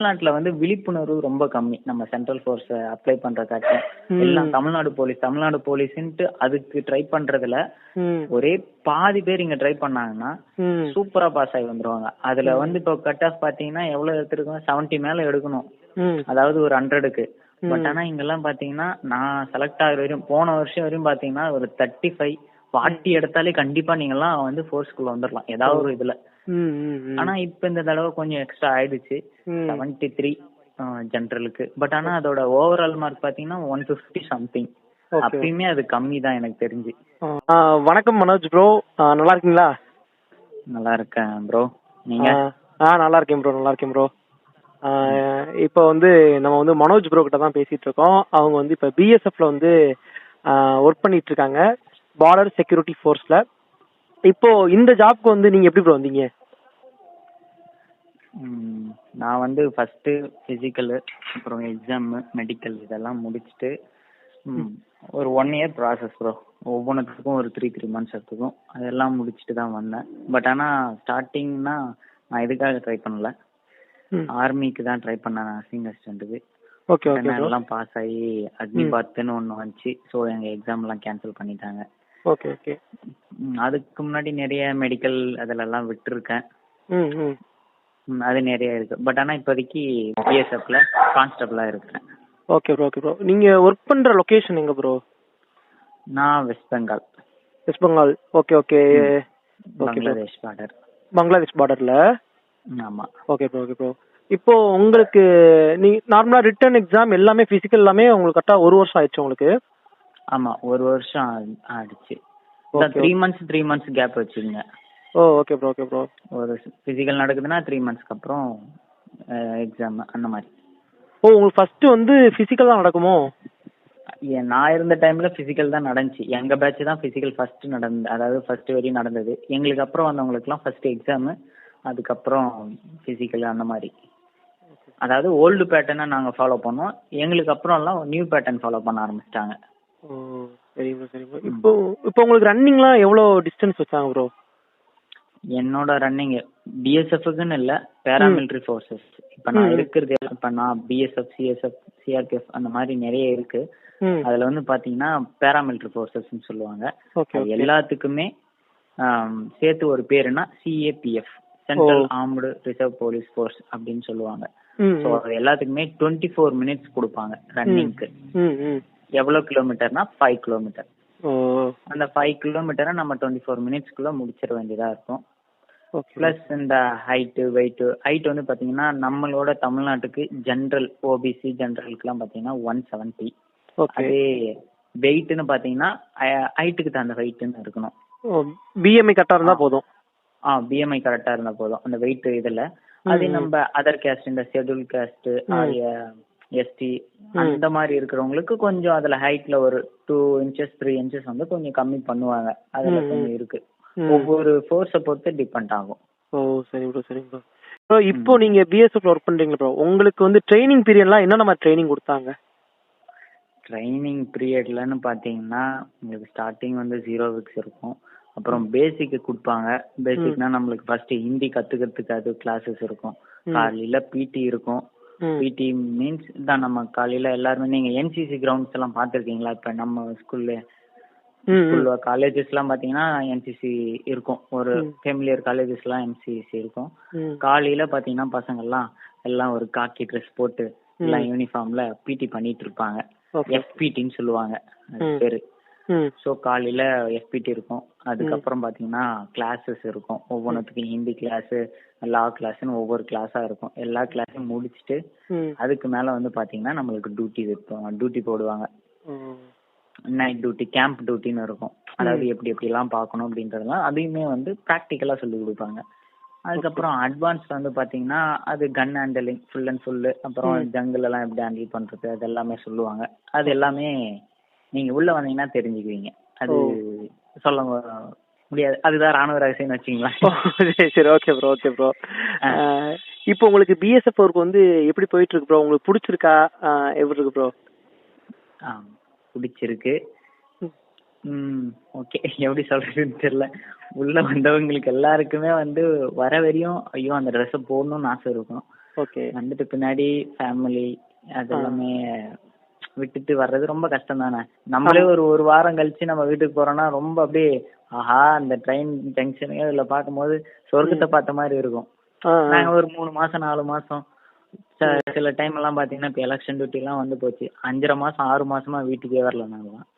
தமிழ்நாட்டுல வந்து விழிப்புணர்வு ரொம்ப கம்மி. நம்ம சென்ட்ரல் ஃபோர்ஸ் அப்ளை பண்ற காட்டும் ம். எல்லாம் தமிழ்நாடு போலீஸ் தமிழ்நாடு போலீஸ்ன்ட்டு அதுக்கு ட்ரை பண்றதுல ஒரே பாதி பேர் இங்க ட்ரை பண்ணாங்கன்னா சூப்பரா பாஸ் ஆகி வந்துருவாங்க. அதுல வந்து இப்போ கட் ஆஃப் பாத்தீங்கன்னா எவ்வளவு எடுத்திருக்கோம்? செவன்ட்டி மேல எடுக்கணும். அதாவது ஒரு ஹண்ட்ரடுக்கு. பட் ஆனா இங்கெல்லாம் பாத்தீங்கன்னா நான் செலக்ட் ஆகுற வரையும் போன வருஷம் வரையும் பாத்தீங்கன்னா ஒரு தேர்ட்டி ஃபைவ் ஃபார்ட்டி எடுத்தாலே கண்டிப்பா நீங்கெல்லாம் வந்து ஃபோர்ஸ்குள்ள வந்துடலாம் ஏதாவது ஒரு இதுல. ஆனா இப்ப இந்த தடவை கொஞ்சம் எக்ஸ்ட்ரா ஆயிடுச்சு. செவன்டி த்ரீ ஜென்ரலுக்கு பட் ஆனா அதோட ஓவரால் மார்க் பாத்தீங்கன்னா ஒன் பிப்டி சம்திங். அப்பயுமே அது கம்மி தான் எனக்கு தெரிஞ்சு. வணக்கம் மனோஜ் ப்ரோ நல்லா இருக்கீங்களா? நல்லா இருக்கேன் ப்ரோ நீங்க? ஆ, நல்லா இருக்கேன் ப்ரோ நல்லா இருக்கேன் ப்ரோ இப்போ வந்து நம்ம வந்து மனோஜ் ப்ரோ கிட்ட தான் பேசிட்டு இருக்கோம். அவங்க வந்து இப்போ பிஎஸ்எஃப்ல வந்து ஒர்க் பண்ணிட்டு இருக்காங்க. பார்டர் செக்யூரிட்டி ஃபோர்ஸ்ல இப்போ இந்த ஜாப்க்கு வந்து நீங்க எப்படி ப்ரோ வந்தீங்க? நான் வந்து ஃபர்ஸ்ட் பிசிக்கல் அப்புறம் எக்ஸாம் மெடிக்கல் இதெல்லாம் முடிச்சுட்டு ஒரு ஒன் இயர் ப்ராசஸ் ப்ரோ ஒவ்வொன்றுத்துக்கும் ஒரு த்ரீ த்ரீ மந்த்ஸ் எடுத்துக்கும். அதெல்லாம் முடிச்சுட்டு தான் வந்தேன். பட் ஆனா ஸ்டார்டிங்னா நான் இதுக்காக ட்ரை பண்ணல. ஆர்மிக்கு தான் ட்ரை பண்ணேன் நர்சிங் அசிஸ்டன்ட்டுக்கு ஓகே ஓகே எல்லாம் பாஸ் ஆகி அக்னிபாத்னு ஒன்று வந்துச்சு. ஸோ எங்க எக்ஸாம் எல்லாம் கேன்சல் பண்ணிட்டாங்க. ஓகே ஓகே அதுக்கு முன்னாடி நிறைய மெடிக்கல் அதிலெல்லாம் விட்டுருக்கேன். அது நிறைய இருக்கு. பட் ஆனா இப்போதைக்கு பிஎஸ்எஃப்ல கான்ஸ்டபிளா இருக்கிறேன். ஓகே ப்ரோ ஓகே ப்ரோ நீங்க ஒர்க் பண்ற லொகேஷன் எங்க ப்ரோ நான் west Bengal west Bengal okay okay Bangladesh border Bangladesh பார்டர்ல ஆமா. ஓகே ப்ரோ ஓகே ப்ரோ இப்போ உங்களுக்கு நீ நார்மலா ரிட்டர்ன் எக்ஸாம் எல்லாமே பிசிக்கல் எல்லாமே உங்களுக்கு கரெக்டா ஒரு வருஷம் ஆயிடுச்சு உங்களுக்கு? ஆமா ஒரு வருஷம் ஆயிடுச்சு. Three months three months gap வச்சுக்கோங்க oh okay bro okay bro ஒரு பிசிக்கல் நடக்குதுன்னா த்ரீ மந்த்ஸ்க்கு அப்புறம் எக்ஸாம் அந்த மாதிரி. ஓ உங்களுக்கு ஃபர்ஸ்ட் வந்து பிசிக்கல் தான் நடக்குமோ? நான் இருந்த டைம்ல பிசிக்கல் தான் நடந்துச்சு. எங்க பேட்ச் தான் பிசிக்கல் ஃபர்ஸ்ட் நடந்து அதாவது ஃபர்ஸ்ட் வரையும் நடந்தது. எங்களுக்கு அப்புறம் வந்தவங்களுக்குலாம் ஃபர்ஸ்ட் எக்ஸாம் அதுக்கப்புறம் பிசிக்கல் அந்த மாதிரி. அதாவது ஓல்டு பேட்டர்னை நாங்க ஃபாலோ பண்ணோம். எங்களுக்கு அப்புறம்லாம் நியூ பேட்டர்ன் ஃபாலோ பண்ண ஆரம்பிச்சிட்டாங்க. சரி ப்ரோ சரி ப்ரோ இப்போ இப்போ உங்களுக்கு ரன்னிங்லாம் எவ்வளோ டிஸ்டன்ஸ் வச்சாங்க ப்ரோ என்னோட ரன்னிங் பிஎஸ்எஃப்க்குன்னு இல்ல பேராமிலிட்டரி ஃபோர்ஸஸ் இப்ப நான். இருக்கிறது இப்ப நான் பிஎஸ்எஃப் சிஎஸ்எஃப் சிஆர்பிஎஃப் அந்த மாதிரி நிறைய இருக்கு. அதுல வந்து பாத்தீங்கன்னா பேராமிலிட்டரி ஃபோர்ஸஸ்னு சொல்லுவாங்க. எல்லாத்துக்குமே சேர்த்து ஒரு பேருனா CAPF central. Armed reserve police force அப்படின்னு சொல்லுவாங்க. ஸோ அது எல்லாத்துக்குமே டுவெண்ட்டி ஃபோர் மினிட்ஸ் கொடுப்பாங்க ரன்னிங்க்கு எவ்வளவு கிலோமீட்டர்னா ஃபைவ் கிலோமீட்டர் அந்த ஃபைவ் கிலோமீட்டரை நம்ம டுவெண்ட்டி ஃபோர் மினிட்ஸ்க்குள்ள முடிச்சிட வேண்டியதா இருக்கும். பிளஸ் இந்த ஹைட்டு வெயிட் ஹைட் வந்து பாத்தீங்கன்னா நம்மளோட தமிழ்நாட்டுக்கு ஜென்ரல் ஓபிசி ஜென்ரலுக்குலாம் பாத்தீங்கன்னா ஒன் செவன்ட்டி அதே வெயிட்னு பாத்தீங்கன்னா ஹைட்டுக்கு தகுந்த வெயிட்னு இருக்கணும். பிஎம்ஐ கரெக்டாக இருந்தால் போதும். ஆ பிஎம்ஐ கரெக்டா இருந்தா போதும். அந்த வெயிட் இதுல அதே. நம்ம அதர் கேஸ்ட் இந்த ஷெட்யூல் கேஸ்ட் எஸ்டி அந்த மாதிரி இருக்கிறவங்களுக்கு கொஞ்சம் அதுல ஹைட்ல ஒரு டூ இன்ச்சஸ் த்ரீ இன்ச்சஸ் வந்து கொஞ்சம் கம்மி பண்ணுவாங்க. அதுல கொஞ்சம் இருக்கு. ஒவ்வொரு ஃபோர்ஸை பொறுத்து டிபெண்ட் ஆகும். ஓ சரி ப்ரோ சரி ப்ரோ ப்ரோ இப்போ நீங்க பிஎஸ்எஃப் ஒர்க் பண்றீங்களா ப்ரோ உங்களுக்கு வந்து ட்ரைனிங் பீரியட்லாம் என்னென்ன மாதிரி ட்ரைனிங் கொடுத்தாங்க? ட்ரைனிங் பீரியட்லன்னு பாத்தீங்கன்னா உங்களுக்கு ஸ்டார்டிங் வந்து ஜீரோ வீக்ஸ் இருக்கும். அப்புறம் பேசிக் கொடுப்பாங்க. பேசிக்னா நம்மளுக்கு ஃபர்ஸ்ட் ஹிந்தி கத்துக்கிறதுக்கு அது கிளாஸஸ் இருக்கும். காலையில பிடி இருக்கும். பிடி மீன்ஸ் தான் நம்ம காலையில எல்லாருமே நீங்க என்சிசி கிரவுண்ட்ஸ் எல்லாம் பாத்திருக்கீங்களா இப்ப நம்ம ஸ்கூல்ல காலேஜஸ் எல்லாம் பாத்தீங்கன்னா என்சிசி இருக்கும். ஒரு. ஃபெமிலியர் காலேஜஸ் எல்லாம் என்சிசி இருக்கும். காலையில பாத்தீங்கன்னா பசங்க எல்லாம் எல்லாம் ஒரு காக்கி ட்ரெஸ் போட்டு எல்லாம் யூனிஃபார்ம்ல பிடி பண்ணிட்டு இருப்பாங்க. எஃபிடின்னு சொல்லுவாங்க. பேரு. ஸோ காலையில எஃபிடி இருக்கும். அதுக்கப்புறம் பாத்தீங்கன்னா கிளாஸஸ் இருக்கும். ஒவ்வொன்றுத்துக்கும் ஹிந்தி கிளாஸ் லா கிளாஸ்னு ஒவ்வொரு கிளாஸா இருக்கும். எல்லா கிளாஸையும் முடிச்சுட்டு அதுக்கு மேல வந்து பாத்தீங்கன்னா நம்மளுக்கு டியூட்டி வைப்பாங்க டியூட்டி போடுவாங்க. நைட் டியூட்டி கேம்ப் டியூட்டின்னு இருக்கும். அதாவது எப்படி எப்படி எல்லாம் பார்க்கணும் அப்படின்றதெல்லாம் அதையுமே வந்து ப்ராக்டிக்கலா சொல்லி கொடுப்பாங்க. அதுக்கப்புறம் அட்வான்ஸ் வந்து பாத்தீங்கன்னா அது gun handling full and full அப்புறம் ஜங்கிள் எல்லாம் எப்படி ஹேண்டில் பண்றது அது எல்லாமே சொல்லுவாங்க. அது எல்லாமே நீங்க உள்ள வந்தீங்கன்னா தெரிஞ்சுக்குவீங்க. அது சொல்ல முடியாது. அதுதான் ராணுவ ரகசியம்னு வச்சுங்களேன் ஓ, சரி சரி ஓகே ப்ரோ ஓகே ப்ரோ இப்போ உங்களுக்கு பிஎஸ்எஃப் ஒர்க் வந்து எப்படி போயிட்டு இருக்கு ப்ரோ உங்களுக்கு பிடிச்சிருக்கா? எப்படி இருக்கு ப்ரோ பிடிச்சிருக்கு. ம். ஓகே எப்படி சொல்றதுன்னு தெரியல. உள்ள வந்தவங்களுக்கு எல்லாருக்குமே வந்து வர வரையும் ஐயோ அந்த ட்ரெஸ்ஸை போடணும்னு ஆசை இருக்கும். ஓகே வந்துட்டு பின்னாடி ஃபேமிலி அது எல்லாமே விட்டுட்டு வர்றது ரொம்ப கஷ்டம் தானே நம்மளே ஒரு ஒரு வாரம் கழிச்சு நம்ம வீட்டுக்கு போறோம்னா ரொம்ப அப்படியே ஆஹா அந்த ட்ரெயின் ஜங்ஷனையோ இல்ல பார்க்கும்போது சொர்க்கத்தை பார்த்த மாதிரி இருக்கும். நாங்க ஒரு மூணு மாசம் நாலு மாசம். சில டைம் எல்லாம் பாத்தீங்கன்னா இப்ப எலெக்ஷன் டியூட்டி எல்லாம் வந்து போச்சு. அஞ்சரை மாசம் ஆறு மாசமா வீட்டுக்கே வரல நாங்களாம்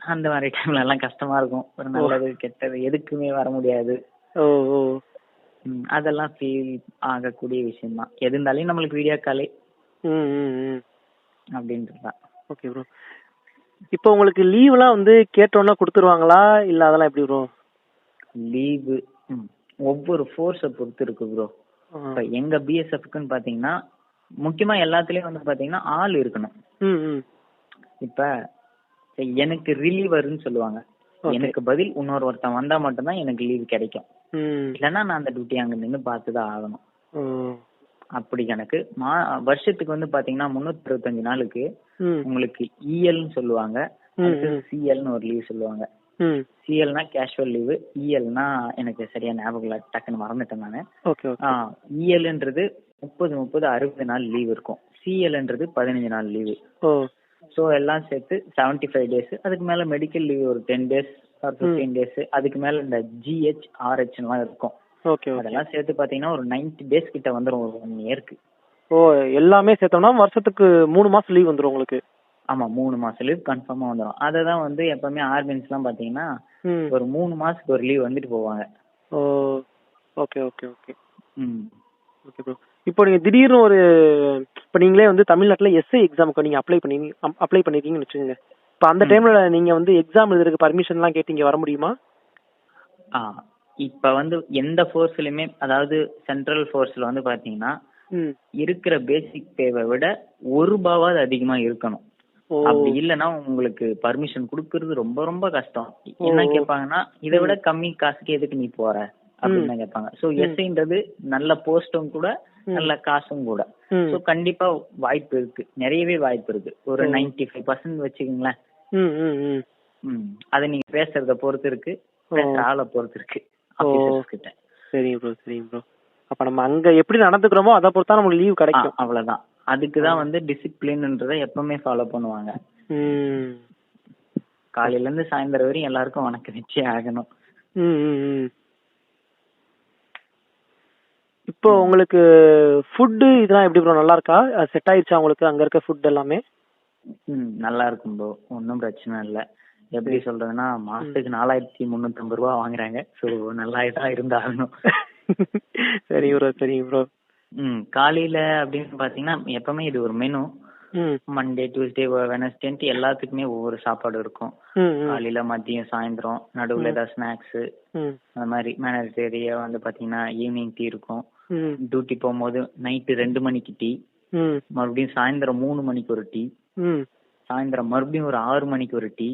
அந்த மாதிரி டைம்ல எல்லாம் கஷ்டமா இருக்கும். ஒரு நல்லது கெட்டது எதுக்குமே வர முடியாது. அதெல்லாம் ஃபீல் ஆகக்கூடிய விஷயம் தான் எது இருந்தாலும் நம்மளுக்கு வீடியோ காலே அப்படின்றது ஓகே ப்ரோ இப்போ உங்களுக்கு லீவ்லாம் வந்து கேட்டோன்னா கொடுத்துருவாங்களா? இல்ல அதெல்லாம் எப்படி ப்ரோ லீவு ஒவ்வொரு ஃபோர்ஸை பொறுத்து இருக்கு ப்ரோ இப்ப எங்க பிஎஸ்எஃப்க்குன்னு பாத்தீங்கன்னா முக்கியமா எல்லாத்துலயும் வந்து பாத்தீங்கன்னா ஆள் இருக்கணும். இப்ப எனக்கு ரிலீவர்னு சொல்லுவாங்க. எனக்கு பதில் இன்னொரு ஒருத்தன் வந்தா மட்டும்தான் எனக்கு லீவ் கிடைக்கும். இல்லைன்னா நான் அந்த டியூட்டி அங்க நின்னு பார்த்துதான் ஆகணும். அப்படி கணக்கு. மா வருஷத்துக்கு வந்து பாத்தீங்கன்னா முன்னூத்தி அறுபத்தஞ்சு நாளுக்கு உங்களுக்கு இஎல்னு சொல்லுவாங்க. ம், சிஎல்னு ஒரு லீவ் சொல்லுவாங்க. சிஎல்னா கேஷுவல் லீவு இஎல்னா எனக்கு சரியா ஞாபகம் இல்ல டக்குன்னு மறந்துட்டேன் நானு. இஎல்ன்றது முப்பது முப்பது அறுபது நாள் லீவ் இருக்கும். சிஎல்ன்றது பதினஞ்சு நாள் லீவு ஸோ எல்லாம் சேர்த்து செவன்டி ஃபைவ் டேஸ் அதுக்கு மேல மெடிக்கல் லீவ் ஒரு டென் டேஸ் ஃபிஃப்டீன் டேஸ் அதுக்கு மேல இந்த ஜிஹெச் ஆர்ஹெச் எல்லாம் இருக்கும். அதெல்லாம் சேர்த்து பாத்தீங்கன்னா ஒரு 90 டேஸ் கிட்ட வந்துரும் ஒரு ஒன் இயர்க்கு ஓ எல்லாமே சேர்த்தோம்னா வருஷத்துக்கு மூணு மாசம் லீவ் வந்துரும் உங்களுக்கு? ஆமா மூணு மாசம் லீவ் கன்ஃபார்மா வந்துரும். அதை தான் வந்து எப்பவுமே ஆர்மின்ஸ் எல்லாம் பாத்தீங்கன்னா ஒரு மூணு மாசத்துக்கு ஒரு லீவ் வந்துட்டு போவாங்க. ஓ okay okay okay hmm. Okay bro இப்போ நீங்க திடீர்னு ஒரு இப்போ நீங்களே வந்து தமிழ்நாட்டுல எஸ்ஐ எக்ஸாமுக்கு நீங்க அப்ளை பண்ணி அப்ளை பண்ணிருக்கீங்கன்னு வச்சுக்கோங்க. இப்போ அந்த டைம்ல நீங்க வந்து எக்ஸாம் எழுதுறதுக்கு பர்மிஷன்லாம் கேட்டு இங்க வர முடியுமா? ஆ இப்ப வந்து எந்த ஃபோர்ஸ்லயுமே அதாவது சென்ட்ரல் ஃபோர்ஸ்ல வந்து பாத்தீங்கன்னா இருக்கிற பேசிக் பேவை விட ஒரு ரூபாவாவது அதிகமா இருக்கணும். அப்படி இல்லைன்னா உங்களுக்கு பர்மிஷன் கொடுக்கறது ரொம்ப ரொம்ப கஷ்டம். என்ன கேட்பாங்கன்னா இதை விட கம்மி காசுக்கு எதுக்கு நீ போற? அப்படின்னு கேட்பாங்க. சோ எஸ்ஐன்றது நல்ல போஸ்டும் கூட நல்ல காசும் கூட. சோ கண்டிப்பா வாய்ப்பு இருக்கு. நிறையவே வாய்ப்பு இருக்கு. ஒரு 95% ஃபைவ் பர்சன்ட் வச்சுக்கோங்களேன். அதை நீங்க பேசுறத பொறுத்து இருக்கு. பேசுற ஆளை பொறுத்து இருக்கு. சரிங்க ப்ரோ சரிங்க ப்ரோ அப்ப நம்ம அங்க எப்படி நடந்துக்கிறோமோ அதை பொறுத்தா நமக்கு லீவ் கிடைக்கும். அவ்வளவுதான். அதுக்கு தான் வந்து டிசிப்ளின்ன்றதை எப்பவுமே ஃபாலோ பண்ணுவாங்க. காலையில இருந்து சாயந்தரம் வரையும் எல்லாருக்கும் வணக்கம் வச்சே ஆகணும். இப்போ உங்களுக்கு ஃபுட்டு இதெல்லாம் எப்படி ப்ரோ நல்லா இருக்கா? செட் ஆயிடுச்சா உங்களுக்கு? அங்க இருக்க ஃபுட் எல்லாமே? நல்லா இருக்கும் ப்ரோ ஒன்றும் பிரச்சனை இல்ல. எப்படி சொல்றதுன்னா மாசத்துக்கு நாலாயிரத்தி முந்நூத்தி ஐம்பது ரூபா வாங்குறாங்க. ஸோ நல்லா தான் இருந்தாகணும். சரிங்க ப்ரோ சரிங்க ப்ரோ ம் காலையில அப்படின்னு பாத்தீங்கன்னா எப்பவுமே இது ஒரு மெனு மண்டே டியூஸ்டே வெனஸ்டேன்ட்டு எல்லாத்துக்குமே ஒவ்வொரு சாப்பாடு இருக்கும். காலையில மதியம் சாயந்தரம் நடுவுல ஏதாவது ஸ்நாக்ஸ் அந்த மாதிரி மேனேஜரியா வந்து பாத்தீங்கன்னா ஈவினிங் டீ இருக்கும். டியூட்டி போகும்போது நைட்டு ரெண்டு மணிக்கு டீ மறுபடியும் சாயந்தரம் மூணு மணிக்கு ஒரு டீ சாயந்தரம் மறுபடியும் ஒரு ஆறு மணிக்கு ஒரு டீ.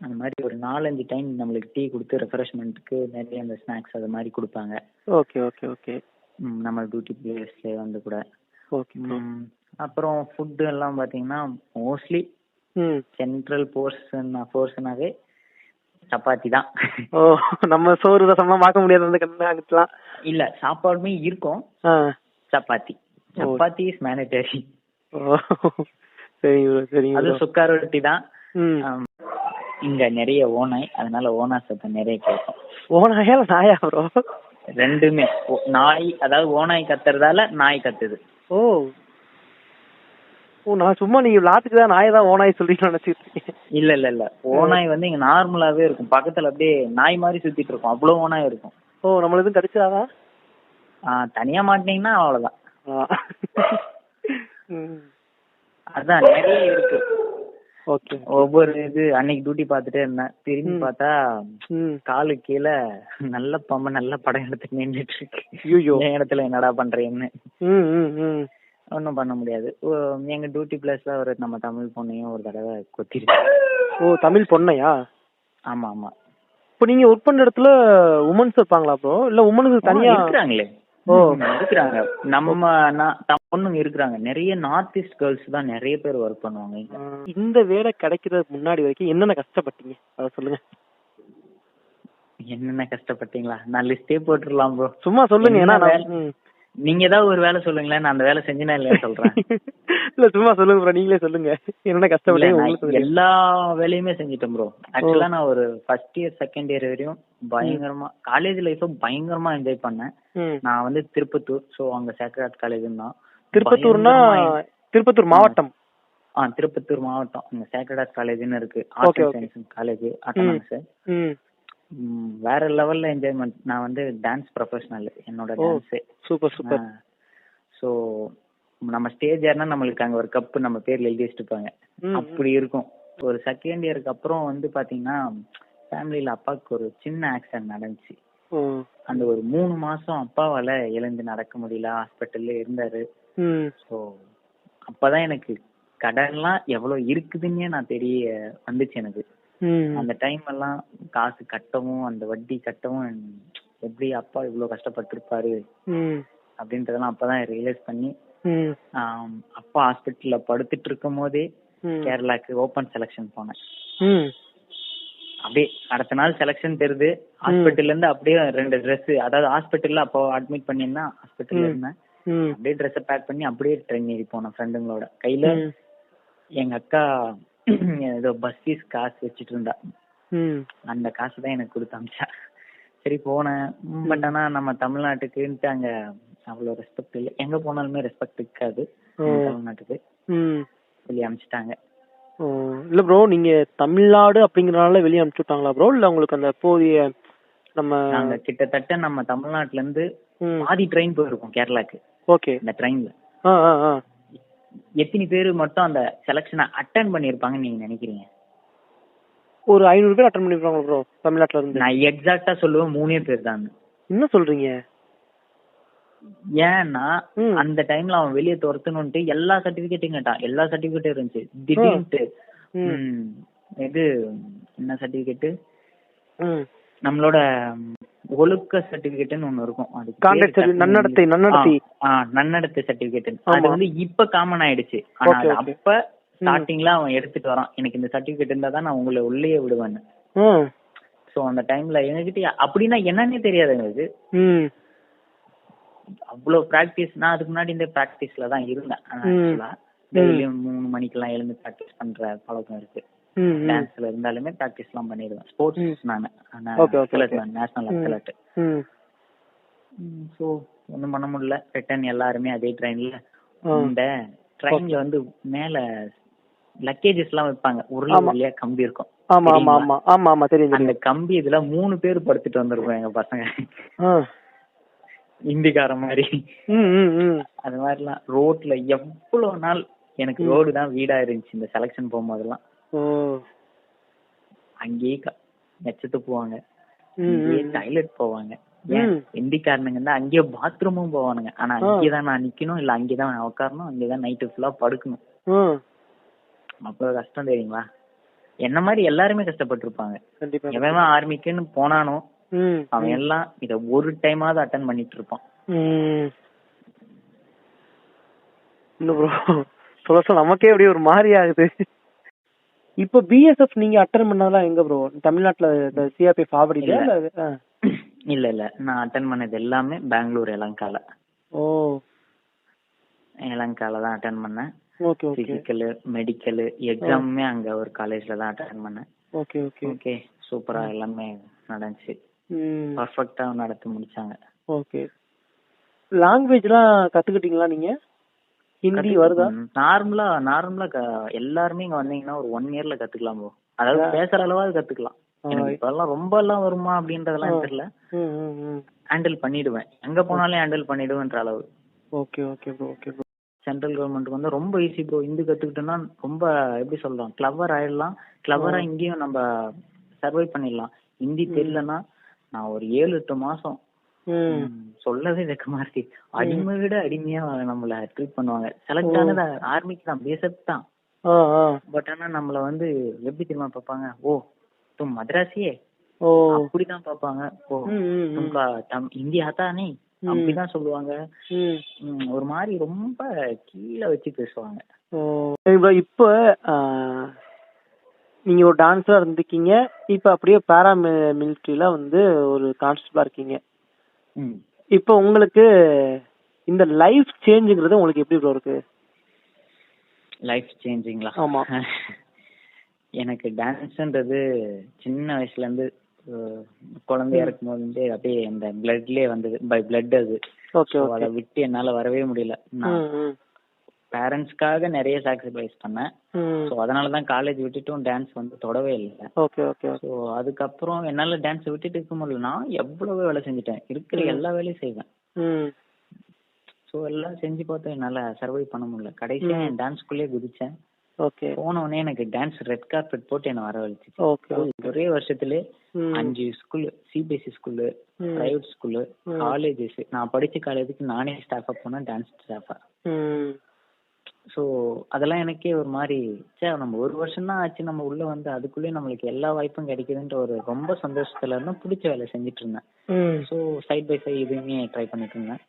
அந்த மாதிரி ஒரு நாலஞ்சு டைம் நம்மளுக்கு டீ கொடுத்து ரெஃப்ரெஷ்மெண்ட்டுக்கு நிறைய அந்த ஸ்நாக்ஸ் அது மாதிரி கொடுப்பாங்க. Okay okay okay. நம்ம டியூட்டி பிளேஸ்ல வந்து கூட. ஓகே அப்புறம் ஃபுட்டு எல்லாம் பாத்தீங்கன்னா மோஸ்ட்லி சென்ட்ரல் போர்ஷன் போர்ஷனாவே சப்பாத்தி தான். ஓ நம்ம சோறு ரசம்லாம் பார்க்க முடியாது அந்த கண்ணாங்கலாம் இல்ல சாப்பாடுமே இருக்கும். சப்பாத்தி. சப்பாத்தி இஸ் மேனடரி சரிங்க ப்ரோ சரிங்க அது ப்ரோ. சுக்கார் ரொட்டி தான். இங்க நிறைய ஓனாய் அதனால ஓனா சத்தம் நிறைய கேட்கும். ஓனாயா நாயா ப்ரோ? ரெண்டுமே. நாய் அதாவது ஓனாய் கத்துறதால நாய் கத்துது. ஓ. ஓ நான் சும்மா நீங்க விளாட்டுக்கு தான் நாயை தான் ஓனாய் சொல்றீங்கன்னு நினைச்சிட்டு இல்ல இல்ல இல்ல. ஓனாய் வந்து இங்க நார்மலாவே இருக்கும். பக்கத்துல அப்படியே நாய் மாதிரி சுத்திட்டு இருக்கும். அவ்வளவு ஓனாய் இருக்கும். ஓ நம்மள எதுவும் கடிச்சாதா தனியா மாட்டீங்கன்னா அவ்வளவுதான். அதான் நிறைய இருக்கு. ஓகே. ஒவ்வொரு இது அன்னைக்கு டியூட்டி பார்த்துட்டே இருந்தேன். திரும்பி பார்த்தா காலு கீழே நல்ல பம்ப நல்ல படம் எடுத்து நின்றுட்டு இருக்கு. ஐயோ இடத்துல என்னடா பண்றேன்னு. ஒன்றும் பண்ண முடியாது. எங்க டியூட்டி பிளேஸ்ல ஒரு நம்ம தமிழ் பொண்ணையும் ஒரு தடவை கொத்திருச்சு ஓ தமிழ் பொண்ணையா? ஆமா ஆமா. இப்போ நீங்க ஒர்க் பண்ற இடத்துல உமன்ஸ் இருப்பாங்களா ப்ரோ இல்ல உமனுக்கு தனியா இருக்கிறாங்களே. ஓ. இருக்கிறாங்க. நம்ம பொண்ணுங்க இருக்கிறாங்க. நிறைய நார்த் ஈஸ்ட் கேர்ள்ஸ் தான் நிறைய பேர் ஒர்க் பண்ணுவாங்க. இந்த வேலை கிடைக்கிறதுக்கு முன்னாடி வரைக்கும் என்னென்ன கஷ்டப்பட்டீங்க? அத சொல்லுங்க. என்னென்ன கஷ்டப்பட்டீங்களா? நான் லிஸ்டே போட்டுடலாம் ப்ரோ சும்மா சொல்லுங்க ஏன்னா. நீங்க ஏதாவது ஒரு வேலை சொல்லுங்களேன் நான் அந்த வேலை செஞ்சேனா இல்லையா சொல்றேன். இல்ல சும்மா சொல்லுங்க ப்ரோ நீங்களே சொல்லுங்க. இல்ல, நான் உங்களுக்கு தெரியும். எல்லா வேலையுமே செஞ்சுட்டேன் ப்ரோ ஆக்சுவலா நான் ஒரு ஃபர்ஸ்ட் இயர் செகண்ட் இயர் வரையும் பயங்கரமா காலேஜ் லைஃப் பயங்கரமா என்ஜாய் பண்ணேன். நான் வந்து திருப்பத்தூர் சோ அங்க சேக்ராட் காலேஜ் தான். திருப்பத்தூர்னா திருப்பத்தூர் மாவட்டம்? ஆ திருப்பத்தூர் மாவட்டம். அங்க சேக்ரட் காலேஜ்னு இருக்கு. ஆர்ட்ஸ் சயின்ஸ் காலேஜ் அட்டானமஸ் வேற லெவல்ல என்ஜாய்மெண்ட் நான் வந்து டான்ஸ் ப்ரொஃபஷனல் என்னோட. டான்ஸே சூப்பர் சூப்பர் சோ நம்ம ஸ்டேஜ் ஏறினா நம்மளுக்கு அங்க ஒரு கப் நம்ம பேர்ல எழுதி வச்சுட்டுப்பாங்க ம், அப்படி இருக்கும். ஒரு செகண்ட் இயருக்கு அப்புறம் வந்து பாத்தீங்கன்னா ஃபேமிலில அப்பாவுக்கு ஒரு சின்ன ஆக்சிடென்ட் நடந்துச்சு. அந்த ஒரு மூணு மாசம் அப்பாவால எழுந்து நடக்க முடியல ஹாஸ்பிட்டல்ல இருந்தாரு. ஸோ அப்பதான் எனக்கு கடன்லாம் எவ்வளவு இருக்குதுன்னே நான் தெரிய வந்துச்சு எனக்கு. அந்த டைம் எல்லாம் காசு கட்டவும் அந்த வட்டி கட்டவும் எப்படி அப்பா இவ்வளவு கஷ்டப்பட்டிருப்பாரு அப்படின்றதெல்லாம் அப்பதான் ரியலைஸ் பண்ணி அப்பா ஹாஸ்பிட்டல்ல படுத்துட்டு இருக்கும் போதே கேரளாக்கு ஓபன் செலெக்ஷன் போனேன். அப்படியே அடுத்த நாள் செலெக்ஷன் தெரியுது ஹாஸ்பிட்டல்ல இருந்து அப்படியே ரெண்டு ட்ரெஸ் அதாவது ஹாஸ்பிட்டல்ல அப்போ அட்மிட் பண்ணியிருந்தா ஹாஸ்பிட்டல்ல. இருந்தேன். அப்படியே ட்ரெஸ் பேக் பண்ணி அப்படியே ட்ரெயின் ஏறி போனேன் ஃப்ரெண்டுங்களோட கையில எங்க அக்கா ஏதோ பஸ் ஃபீஸ் காசு வச்சுட்டு இருந்தா அந்த காசு தான் எனக்கு கொடுத்து அமிச்சா. சரி போனேன். பட் ஆனா நம்ம தமிழ்நாட்டுக்குன்ட்டு அங்க அவ்வளவு ரெஸ்பெக்ட் இல்லை. எங்க போனாலுமே ரெஸ்பெக்ட் இருக்காது. தமிழ்நாட்டுக்கு. சொல்லி அமிச்சிட்டாங்க. இல்ல ப்ரோ நீங்க தமிழ்நாடு அப்படிங்கறனால வெளிய அனுப்பிச்சு விட்டாங்களா ப்ரோ இல்ல உங்களுக்கு அந்த போதிய நம்ம நாங்க கிட்டத்தட்ட நம்ம தமிழ்நாட்டுல இருந்து பாதி ட்ரெயின் போயிருக்கோம் கேரளாக்கு. ஓகே. இந்த ட்ரெயின்ல எத்தனை பேர் மட்டும் அந்த செலக்ஷனை அட்டன் பண்ணிருப்பாங்கன்னு நீங்க நினைக்கிறீங்க? ஒரு ஐநூறு பேர் அட்டன் பண்ணிருப்பாங்க ப்ரோ தமிழ்நாட்டுல இருந்து. நான் எக்ஸாக்டா சொல்லுவேன் மூணே பேர் தான். என்ன சொல்றீங்க? ஏன்னா. அந்த டைம்ல அவன் வெளியே துரத்தணும்ட்டு எல்லா சர்டிபிகேட்டும் கேட்டான். எல்லா சர்டிபிகேட்டும் இருந்துச்சு. ம், இது என்ன சர்டிபிகேட் நம்மளோட ஒழுக்க சர்டிபிகேட்னு ஒண்ணு இருக்கும். அது certificate, நன்னடத்தை, நன்னடத்தை. நன்னடத்தை சர்டிபிகேட். அது வந்து இப்ப காமன் ஆயிடுச்சு. ஆனா. அப்ப ஸ்டார்டிங்ல அவன் எடுத்துட்டு வரான். எனக்கு இந்த சர்டிபிகேட் இருந்தா தான் நான் உங்களை உள்ளே விடுவேன்னு. ம். சோ அந்த டைம்ல எங்ககிட்ட அப்படின்னா என்னன்னே தெரியாது எங்களுக்கு. அவ்வளவு பிராக்டிஸ் நான் அதுக்கு முன்னாடி இந்த பிராக்டிஸ்ல தான் இருந்தேன். டெய்லியும் மூணு மணிக்கெல்லாம் எழுந்து பிராக்டிஸ் பண்ற பழக்கம் இருக்கு. டான்ஸ்ல இருந்தாலுமே பிராக்டிஸ் எல்லாம் பண்ணிடுவேன் ஸ்போர்ட்ஸ் நான். நேஷனல். அத்லட் சோ ஒண்ணும் பண்ண முடியல. ரிட்டர்ன் எல்லாருமே அதே ட்ரெயின்ல. இந்த ட்ரெயின்ல வந்து மேல லக்கேஜஸ் எல்லாம் வைப்பாங்க உருளை. உருளையா கம்பி இருக்கும். ஆமா ஆமா? ஆமா. ஆமா ஆமா தெரியும் அந்த கம்பி இதுல மூணு பேர் படுத்துட்டு வந்திருக்கோம் எங்க பசங்க. இந்திக்கார மாதிரி. அது மாதிரிலாம். ரோட்ல எவ்வளவு நாள் எனக்கு. ரோடு தான் வீடா இருந்துச்சு. இந்த செலக்ஷன் போகும்போதெல்லாம். ஓ. அங்கேயே க- போவாங்க. அங்கேயே ம். டாய்லெட் போவாங்க. ஏன்? ம். இந்திக்காரனுங்க தான் அங்கேயே பாத்ரூமும் போவானுங்க. ஆனா ஆ. நான் நிக்கணும். இல்ல அங்கேயேதான் நான் உட்காரணும் அங்கேயேதான் நைட்டு ஃபுல்லா படுக்கணும். அவ்வளவு கஷ்டம் தெரியுங்களா? என்ன மாதிரி எல்லாருமே கஷ்டப்பட்டிருப்பாங்க. கண்டிப்பா ஆர்மிக்குன்னு போனானோ ம் அவன் எல்லாம் இத ஒரு டைமாவது அட்டன் பண்ணிட்டு இருப்பான் ம். இல்ல ப்ரோ சொல்ல சொல்ல நமக்கே அப்படியே ஒரு மாதிரி ஆகுது. இப்போ பிஎஸ்எஃப் நீங்க அட்டன் பண்ணதெல்லாம் எங்க ப்ரோ தமிழ்நாட்டுல இந்த சிஆர்பிஎஃப் ஆவடியில இல்ல. இல்ல நான் அட்டன் பண்ணது எல்லாமே பெங்களூர் எலங்கால. ஓ. எலங்கால தான் அட்டன் பண்ணேன். Okay okay. பிசிக்கல் மெடிக்கல் எக்ஸாமுமே அங்க ஒரு காலேஜ்ல தான் அட்டன் பண்ணேன். Okay okay. ஓகே சூப்பரா எல்லாமே நடந்துச்சு. பர்ஃபெக்ட்டா நடத்தி முடிச்சாங்க. ஓகே. லாங்குவேஜ்லாம் கத்துக்கிட்டீங்களா நீங்க? ஹிந்தி வருதா? நார்மலா நார்மலா எல்லாருமே இங்க வந்தீங்கன்னா ஒரு ஒன் இயர்ல கத்துக்கலாம் bro. அதாவது. பேசுற அளவாவது கத்துக்கலாம். எனக்கு இப்பெல்லாம் ரொம்ப எல்லாம் வருமா அப்படின்றதெல்லாம் ஆ. தெரியல. ம் ம் ம் ஹேண்டில் பண்ணிடுவேன். எங்க போனாலும் ஹேண்டில் பண்ணிடுவேன்ற அளவு. Okay okay bro okay bro central government வந்து ரொம்ப ஈஸி ப்ரோ இந்து கத்துக்கிட்டோம்னா ரொம்ப எப்படி சொல்லலாம் கிளவர் ஆயிடலாம். கிளவரா இங்கேயும் நம்ம சர்வை பண்ணிடலாம். ஹிந்தி தெரியலன்னா நான் ஒரு ஏழு எட்டு மாசம். சொல்லவே வெக்கமா இருக்கு. அடிமை விட அடிமையா நம்மள ட்ரீட் பண்ணுவாங்க. செலக்ட் ஆனது ஆர்மிக்கு தான் பேசப் தான். பட் ஆனா நம்மள வந்து எப்படி தெரியுமா பாப்பாங்க ஓ தும் மதராசியே. ஓ. அப்படிதான் பாப்பாங்க ஓ தும்பா தம் இந்தியா தானே? அப்படிதான் சொல்லுவாங்க. ஒரு மாதிரி ரொம்ப கீழே வச்சு பேசுவாங்க. இப்ப நீங்க ஒரு டான்ஸரா இருந்திருக்கீங்க. இப்ப அப்படியே பேரா மிலிட்ரியில வந்து ஒரு கான்ஸ்டபிளா இருக்கீங்க. இப்போ உங்களுக்கு இந்த லைஃப் சேஞ்சுங்கிறது உங்களுக்கு எப்படி ப்ரோ இருக்கு? லைஃப் சேஞ்சிங்களா ஆமா. எனக்கு டான்ஸ்ன்றது சின்ன வயசுல இருந்து குழந்தையா இருக்கும்போது வந்து அப்படியே அந்த பிளட்லயே வந்தது பை பிளட் அது. அதை விட்டு என்னால வரவே முடியல. பேரண்ட்ஸ்க்காக நிறைய சாக்ரிஃபைஸ் பண்ணேன். ஸோ அதனால தான் காலேஜ் விட்டுட்டும் டான்ஸ் வந்து தொடவே இல்லை. ஓகே ஓகே ஸோ அதுக்கப்புறம் என்னால டான்ஸ் விட்டுட்டு இருக்க முடியல. நான் எவ்வளவோ வேலை செஞ்சுட்டேன். இருக்கிற எல்லா வேலையும் செய்வேன். ஸோ எல்லாம் செஞ்சு பார்த்தோம் என்னால சர்வை பண்ண முடியல. கடைசியா என் டான்ஸ்குள்ளேயே குதிச்சேன். ஓகே போன உடனே எனக்கு டான்ஸ் ரெட் கார்பெட் போட்டு என்ன வரவழைச்சிச்சு ஓகே ஒரே வருஷத்துல அஞ்சு school CBSE school. Private school. Colleges நான் படிச்ச காலேஜுக்கு நானே ஸ்டாஃபா போனேன் டான்ஸ் ஸ்டாஃபா ஸோ அதெல்லாம் எனக்கே ஒரு மாதிரி சே நம்ம ஒரு வருஷம் தான் ஆச்சு நம்ம உள்ள வந்து அதுக்குள்ளேயே நம்மளுக்கு எல்லா வாய்ப்பும் கிடைக்குதுன்ற ஒரு ரொம்ப சந்தோஷத்துல இருந்தும் பிடிச்ச வேலை செஞ்சுட்டு இருந்தேன். ஸோ சைட் பை சைடு இதுவுமே ட்ரை பண்ணிட்டு இருந்தேன்.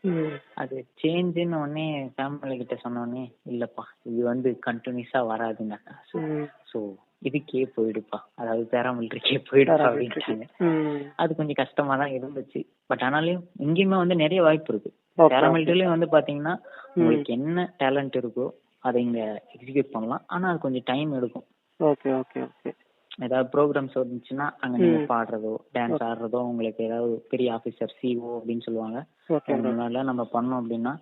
அது சேஞ்சுன்னு உடனே ஃபேமிலி கிட்ட சொன்ன உடனே இல்லப்பா இது வந்து கண்டினியூஸா வராதுங்கக்கா ம். ஸோ இதுக்கே போயிடுப்பா. அதாவது பேராமிலிட்டரிக்கே போயிடுப்பா அப்படின்ட்டாங்க. அது கொஞ்சம் கஷ்டமா தான் இருந்துச்சு. பட் ஆனாலும் இங்கேயுமே வந்து நிறைய வாய்ப்பு இருக்கு. பேராமிலிட்டரிலயும் வந்து பாத்தீங்கன்னா உங்களுக்கு என்ன டேலண்ட் இருக்கோ அதை இங்க எக்ஸிக்யூட் பண்ணலாம். ஆனா அது கொஞ்சம் டைம் எடுக்கும். Okay okay okay. ஏதாவது ப்ரோக்ராம்ஸ் வந்துச்சுன்னா அங்க நீங்க பாடுறதோ டான்ஸ் ஆடுறதோ உங்களுக்கு ஏதாவது பெரிய ஆபீசர் சிஓ அப்படின்னு சொல்லுவாங்க. மாதிரிலாம் நம்ம பண்ணோம் அப்படின்னா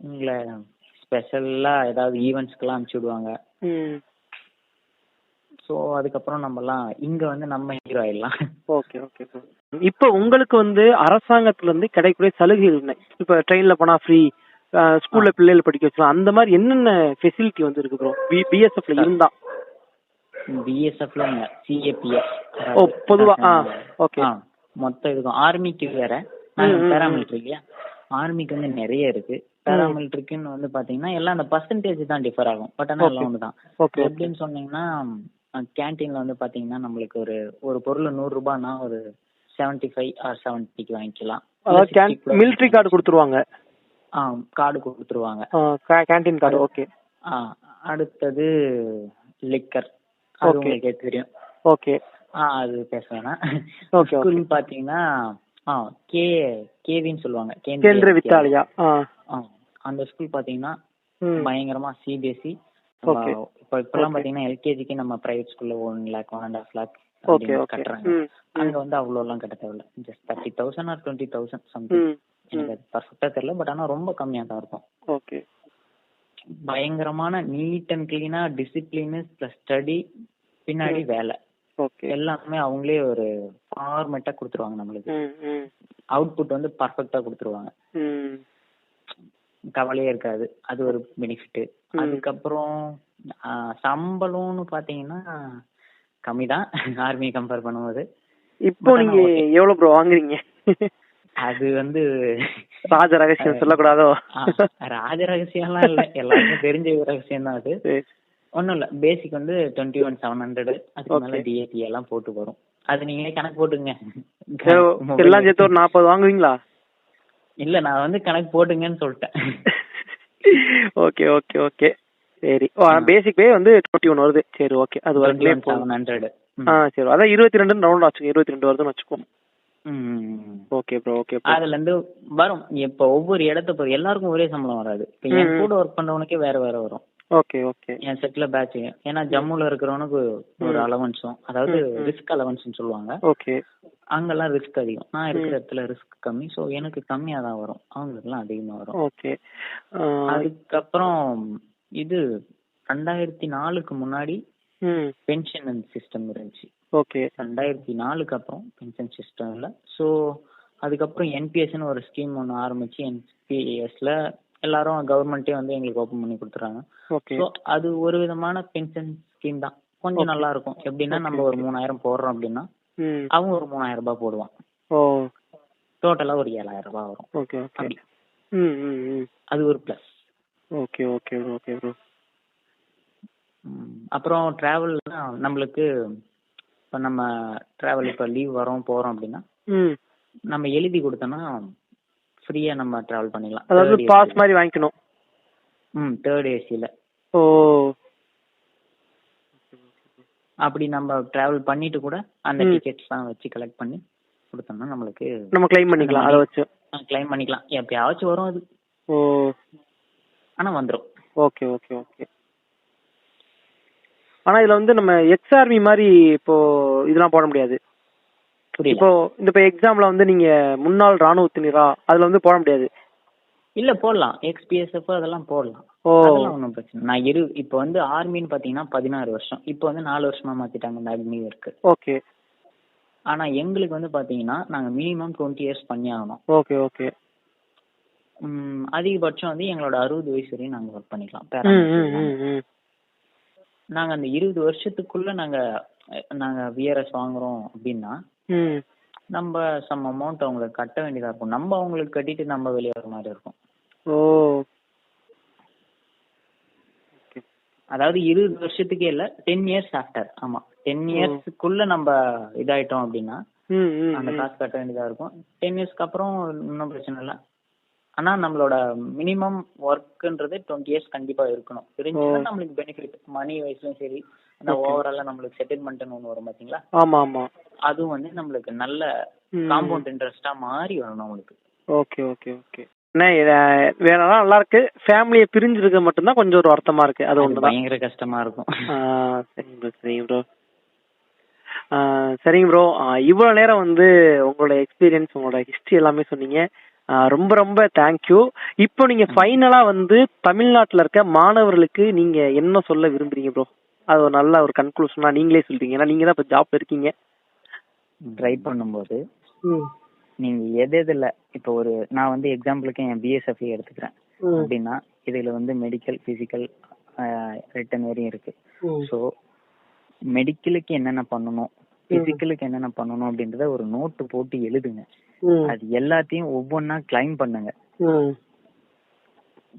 உங்களை ஸ்பெஷல்லா ஏதாவது ஈவெண்ட்ஸ்க்கெல்லாம் அனுப்பிச்சு விடுவாங்க. ஸோ அதுக்கப்புறம் நம்மலாம் இங்க வந்து நம்ம ஹீரோ ஆயிடலாம். ஓகே ஓகே இப்போ உங்களுக்கு வந்து அரசாங்கத்துல இருந்து கிடைக்கக்கூடிய சலுகைகள் என்ன? இப்ப ட்ரெயின்ல போனா ஃப்ரீ ஸ்கூல்ல பிள்ளைகள் படிக்க வச்சலாம் அந்த மாதிரி என்னென்ன ஃபெசிலிட்டி வந்து இருக்கு ப்ரோ பிஎஸ்எஃப்ல இருந்தா. பிஎஸ்எஃப்ல சிஏபிஎஃப் ஓ, பொதுவா, ஆ, okay. மொத்தம் இருக்கும் ஆர்மிக்கு வேற. பேராமிலிட்டரி இல்லையா? ஆர்மிக்கு வந்து நிறைய இருக்கு. பேராமிலிட்டரிக்குன்னு வந்து பாத்தீங்கன்னா எல்லாம் அந்த பர்சன்டேஜ் தான் டிஃபர் ஆகும். பட் ஆனா எல்லாம் ஒண்ணுதான். ஓகே எப்படின்னு சொன்னீங்கன்னா கேன்டீன்ல வந்து பாத்தீங்கன்னா நம்மளுக்கு ஒரு ஒரு பொருள் நூறு ரூபாய்னா ஒரு செவன்டி ஃபைவ் ஆர் செவன்டிக்கு வாங்கிக்கலாம். மிலிட்ரி கார்டு கொடுத்துருவாங்க. கார்டு கொடுத்துருவாங்க கேண்டீன் கார்டு ஓகே ஆ, அடுத்தது லிக்கர் அது. உங்களுக்கே தெரியும். ஓகே ஆ அது பேச வேணாம். Okay, ஸ்கூல் பாத்தீங்கன்னா ஆ கே கேவின்னு சொல்லுவாங்க. கேந்திர வித்யாலயா. ஆ. ஆ, அந்த ஸ்கூல் பாத்தீங்கன்னா பயங்கரமா சிபிஎஸ்சி. இப்போ இப்பெல்லாம் பாத்தீங்கன்னா எல்கேஜிக்கு நம்ம பிரைவேட் ஸ்கூல்ல one lakh one and half lakh கட்டுறாங்க. அங்க வந்து அவ்வளோ எல்லாம் கட்ட தேவையில்ல. Just thirty thousand or twenty thousand something எனக்கு அது பர்ஃபெக்டா தெரியல பட் ஆனா ரொம்ப கம்மியா தான் இருக்கும். ஓகே பயங்கரமான நீட் அண்ட் கிளீனா டிசிப்ளின் பிளஸ் ஸ்டடி பின்னாடி வேலை. எல்லாமே அவங்களே ஒரு ஃபார்மேட்டா கொடுத்துருவாங்க நம்மளுக்கு. அவுட்புட் வந்து பர்ஃபெக்டா கொடுத்துருவாங்க. கவலையே இருக்காது. அது ஒரு பெனிஃபிட் அதுக்கப்புறம் சம்பளம்னு பாத்தீங்கன்னா கம்மி தான் ஆர்மி கம்பேர் பண்ணும்போது. இப்போ நீங்க எவ்வளவு ப்ரோ வாங்குறீங்க? அது வந்து ராஜ ரகசியம் சொல்லக்கூடாதோ? ராஜ ரகசியம்லாம் இல்ல. எல்லாருக்கும் தெரிஞ்ச ரகசியம் தான் அது. ஒண்ணும் இல்ல. பேசிக் வந்து டுவெண்ட்டி ஒன் செவன் ஹண்ட்ரட் அதுக்கு மேல டிஏடி எல்லாம் போட்டு வரும். அது நீங்களே கணக்கு போட்டுங்க எல்லாம் சேர்த்து ஒரு நாற்பது வாங்குவீங்களா? இல்ல நான் வந்து கணக்கு போட்டுங்கன்னு சொல்லிட்டேன். ஓகே ஓகே ஓகே சரி. பேசிக் பே வந்து டுவெண்ட்டி ஒன் வருது. சரி ஓகே அது வரைக்கும் செவன் ஹண்ட்ரட் ஆ சரி. அதான் இருபத்தி ரெண்டு ரவுண்ட் வச்சுக்கோ இருபத்தி ரெண்டு வருதுன்னு வச்சுக்கோ. ஓகே ப்ரோ ஓகே அதுல இருந்து வரும். இப்ப ஒவ்வொரு இடத்த பொறுத்து எல்லாருக்கும் ஒரே சம்பளம் வராது. இப்ப என் கூட ஒர்க் பண்றவனுக்கே வேற வேற வரும். ஓகே ஓகே என் செட்ல பேட்ச் ஏன்னா ஜம்முல இருக்கிறவனுக்கு ஒரு அலவன்ஸும் அதாவது ரிஸ்க் அலவன்ஸ் சொல்லுவாங்க. ஓகே அங்கெல்லாம் ரிஸ்க் அதிகம். நான் இருக்கிற இடத்துல ரிஸ்க் கம்மி. சோ எனக்கு கம்மியா தான் வரும். அவங்களுக்கு எல்லாம் அதிகமா வரும். ஓகே அதுக்கப்புறம் இது ரெண்டாயிரத்தி நாலுக்கு முன்னாடி பென்ஷன் சிஸ்டம் இருந்துச்சு. ஓகே ரெண்டாயிரத்தி நாலுக்கு அப்புறம் பென்ஷன் சிஸ்டம் இல்ல ஸோ அதுக்கப்புறம் என்பிஎஸ்னு ஒரு ஸ்கீம் ஒன்று ஆரம்பிச்சு என்பிஎஸ்ல எல்லாரும் கவர்மெண்ட்டே வந்து எங்களுக்கு ஓப்பன் பண்ணி கொடுத்துறாங்க ஓகே ஸோ அது ஒரு விதமான பென்ஷன் ஸ்கீம் தான். கொஞ்சம் நல்லா இருக்கும் எப்படின்னா நம்ம ஒரு மூணாயிரம் போடுறோம் அப்படின்னா அவன் ஒரு மூணாயிரம் ரூபாய் போடுவான் டோட்டலா ஒரு ஏழாயிரம் ரூபாய் வரும். ஓகே ஓகே அது ஒரு plus okay okay okay bro அப்புறம் டிராவல்னா நம்மளுக்கு இப்போ நம்ம டிராவல் இப்போ லீவ் வரோம் போறோம் அப்படின்னா நம்ம எழுதி கொடுத்தோம்னா ஃப்ரீயா நம்ம டிராவல் பண்ணிக்கலாம். அதாவது பாஸ். மாதிரி வாங்கிக்கணும். ம் தேர்ட் ஏசியில் ஓ. அப்படி நம்ம டிராவல் பண்ணிட்டு கூட அந்த. டிக்கெட்ஸ் தான் வச்சு கலெக்ட் பண்ணி கொடுத்தோம்னா நம்மளுக்கு நம்ம கிளைம் பண்ணிக்கலாம் அதை வச்சு. கிளைம் பண்ணிக்கலாம். எப்பயாச்சும் வரும் அது. ஓ. ஆனா வந்துரும். Okay okay okay. ஆனா இதுல வந்து நம்ம எக்ஸ் ஆர்மி மாதிரி இப்போ இதெல்லாம் போட முடியாது. இப்போ இந்த இப்போ எக்ஸாம்ல வந்து நீங்க முன்னாள் ராணுவத்தினரா அதுல வந்து போட முடியாது? இல்ல போடலாம். எக்ஸ்பிஎஸ்எஃப் அதெல்லாம் போடலாம். ஓ. அதெல்லாம் ஒன்றும் பிரச்சனை. நான் இரு இப்போ வந்து ஆர்மின்னு பாத்தீங்கன்னா பதினாறு வருஷம். இப்போ வந்து நாலு வருஷமா மாத்திட்டாங்க இந்த அக்னி இருக்கு ஓகே. ஆனா எங்களுக்கு வந்து பாத்தீங்கன்னா நாங்க மினிமம் டுவெண்ட்டி இயர்ஸ் பண்ணி ஆகணும். Okay okay. உம், அதிகபட்சம் வந்து எங்களோட அறுபது வயசு வரையும் நாங்க ஒர்க் பண்ணிக்கலாம். நாங்க. அந்த இருபது வருஷத்துக்குள்ள நாங்க நாங்க விஆர்எஸ் வாங்குறோம் அப்படின்னா நம்ம சம் அமௌண்ட் அவங்களுக்கு கட்ட வேண்டியதா இருக்கும். நம்ம அவங்களுக்கு கட்டிட்டு நம்ம வெளியே வர மாதிரி இருக்கும். ஓ. அதாவது இருபது வருஷத்துக்கே இல்ல டென் இயர்ஸ் ஆஃப்டர் ஆமா. டென் இயர்ஸ்க்குள்ள நம்ம இதாயிட்டோம் அப்படின்னா அந்த. காசு கட்ட வேண்டியதா இருக்கும். டென் இயர்ஸ்க்கு அப்புறம் இன்னும் பிரச்சனை இல்லை. ஆனா நம்மளோட மினிமம் ஒர்க்ன்றது டுவெண்ட்டி இயர்ஸ் கண்டிப்பா இருக்கணும். இருந்துச்சுன்னா நம்மளுக்கு பெனிஃபிட் மணி வைஸ்லயும் சரி அந்த ஓவராலா நம்மளுக்கு செட்டில்மெண்ட்னு ஒண்ணு வரும் பாத்தீங்களா? ஆமா ஆமா. அதுவும் வந்து நம்மளுக்கு நல்ல. காம்பவுண்ட் இன்ட்ரெஸ்டா மாறி வரணும் நம்மளுக்கு. ஓகே ஓகே ஓகே வேணாம் நல்லா இருக்கு? ஃபேமிலியை பிரிஞ்சிருக்க மட்டும்தான் கொஞ்சம் ஒரு வருத்தமா இருக்கு. அது ஒண்ணுதான். பயங்கர கஷ்டமா இருக்கும். சரிங்க ப்ரோ சரிங்க ப்ரோ சரிங்க ப்ரோ இவ்வளவு நேரம் வந்து உங்களோட எக்ஸ்பீரியன்ஸ் உங்களோட ஹிஸ்டரி எல்லாமே சொன்னீங்க. ரொம்ப ரொம்ப தேங்க்யூ இப்போ நீங்க ஃபைனலா வந்து தமிழ்நாட்டுல இருக்க மாணவர்களுக்கு நீங்க என்ன சொல்ல விரும்புறீங்க ப்ரோ அது ஒரு நல்ல ஒரு கன்க்ளூஷனா நீங்களே சொல்றீங்க. ஏன்னா நீங்க தான் இப்போ ஜாப்ல இருக்கீங்க ட்ரை பண்ணும்போது நீங்க எது எதுல இப்போ ஒரு நான் வந்து எக்ஸாம்பிளுக்கு என் பிஎஸ்எஃப் எடுத்துக்கிறேன். அப்படின்னா இதுல வந்து மெடிக்கல் பிசிக்கல் ரிட்டன் வரையும் இருக்கு. ஸோ மெடிக்கலுக்கு என்னென்ன பண்ணணும்? பிசிக்கலுக்கு என்னென்ன பண்ணணும் அப்படின்றத ஒரு நோட்டு போட்டு எழுதுங்க. அது எல்லாத்தையும் ஒவ்வொன்றா கிளைம் பண்ணுங்க.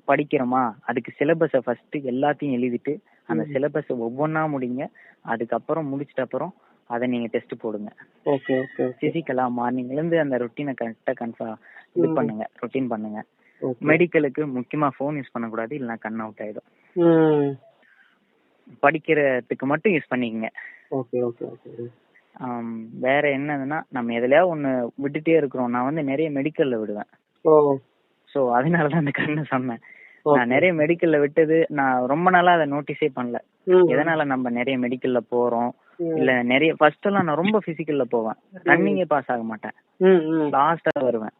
படிக்கிறோமா? அதுக்கு சிலபஸை ஃபர்ஸ்ட் எல்லாத்தையும் எழுதிட்டு அந்த சிலபஸை ஒவ்வொன்றா முடிங்க. அதுக்கப்புறம் முடிச்சிட்ட அப்புறம் அதை நீங்க டெஸ்ட் போடுங்க. ஓகே ஓகே பிசிக்கலா மார்னிங்ல இருந்து அந்த ரொட்டீனை கரெக்டா கன்ஃபா இது பண்ணுங்க ரொட்டீன் பண்ணுங்க. மெடிக்கலுக்கு முக்கியமா ஃபோன் யூஸ் பண்ணக்கூடாது இல்லைன்னா கண் அவுட் ஆயிடும். படிக்கிறதுக்கு மட்டும் யூஸ் பண்ணிக்கங்க. Okay okay okay. வேற என்னதுன்னா நம்ம எதுலயா ஒண்ணு விட்டுட்டே இருக்கிறோம். நான் வந்து நிறைய மெடிக்கல்ல விடுவேன். சோ அதனாலதான் அந்த கண்ணை சொன்னேன். நான் நிறைய மெடிக்கல்ல விட்டது. நான் ரொம்ப நாளா அதை நோட்டீஸே பண்ணல. எதனால நம்ம நிறைய மெடிக்கல்ல போறோம். இல்ல நிறைய ஃபர்ஸ்ட் எல்லாம் நான் ரொம்ப பிசிக்கல்ல போவேன். ரன்னிங்கே பாஸ் ஆக மாட்டேன். லாஸ்டா வருவேன்.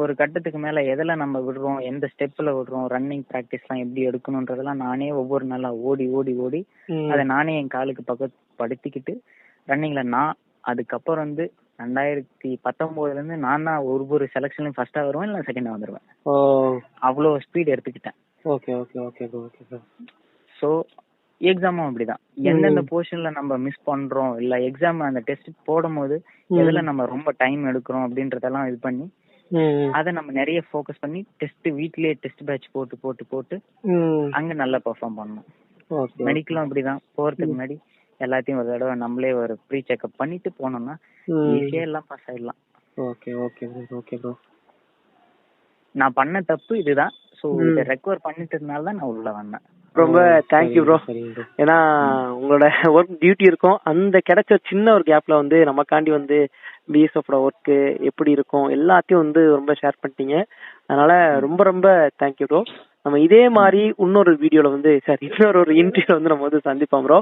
ஒரு கட்டத்துக்கு மேல எதுல நம்ம விடுறோம்? எந்த ஸ்டெப்ல விடுறோம்? ரன்னிங் பிராக்டிஸ் எல்லாம் எப்படி எடுக்கணும்ன்றதெல்லாம் நானே ஒவ்வொரு நாளா ஓடி ஓடி ஓடி. அதை நானே என் காலுக்கு பக்கத்து படுத்திக்கிட்டு ரன்னிங்ல நான் அதுக்கப்புறம் வந்து ரெண்டாயிரத்தி பத்தொன்பதுல இருந்து நான் தான் ஒரு செலக்ஷன்லயும் ஃபர்ஸ்டா வருவேன் இல்ல செகண்டா வந்துருவேன். ஓ. அவ்வளோ ஸ்பீட் எடுத்துக்கிட்டேன். Okay okay okay okay so எக்ஸாமும் அப்படிதான். எந்தெந்த போர்ஷன்ல நம்ம மிஸ் பண்றோம் இல்ல எக்ஸாம் அந்த டெஸ்ட் போடும்போது எதுல நம்ம ரொம்ப டைம் எடுக்கிறோம் அப்படின்றதெல்லாம் இது பண்ணி அதை நம்ம நிறைய ஃபோக்கஸ் பண்ணி டெஸ்ட் வீட்லயே டெஸ்ட் பேட்ச் போட்டு போட்டு போட்டு அங்க நல்லா பெர்ஃபார்ம் பண்ணணும். மெடிக்கலும் அப்படிதான். போறதுக்கு முன்னாடி எல்லாத்தையும் ஒரு தடவை நம்மளே ஒரு ப்ரீ செக்அப் பண்ணிட்டு போனோம்னா ஈஸியா எல்லாம் பாஸ் ஆயிடலாம். Okay okay bro okay bro நான் பண்ண தப்பு இதுதான். சோ இதை ரெக்கவர் பண்ணிட்டதுனால தான் நான் உள்ள வந்தேன். ரொம்ப தேங்க்யூ ப்ரோ சரிங்க bro. ஏன்னா உங்களோட ஒர்க் டியூட்டி இருக்கும். அந்த கிடைச்ச சின்ன ஒரு கேப்ல வந்து நமக்காண்டி வந்து பிஎஸ்எஃப் ஒர்க் எப்படி இருக்கும் எல்லாத்தையும் வந்து ரொம்ப ஷேர் பண்ணிட்டீங்க. அதனால ரொம்ப ரொம்ப தேங்க்யூ ப்ரோ நம்ம இதே மாதிரி இன்னொரு வீடியோல வந்து சார் இன்னொரு ஒரு இன்டர்வியூல வந்து நம்ம வந்து சந்திப்போம் ப்ரோ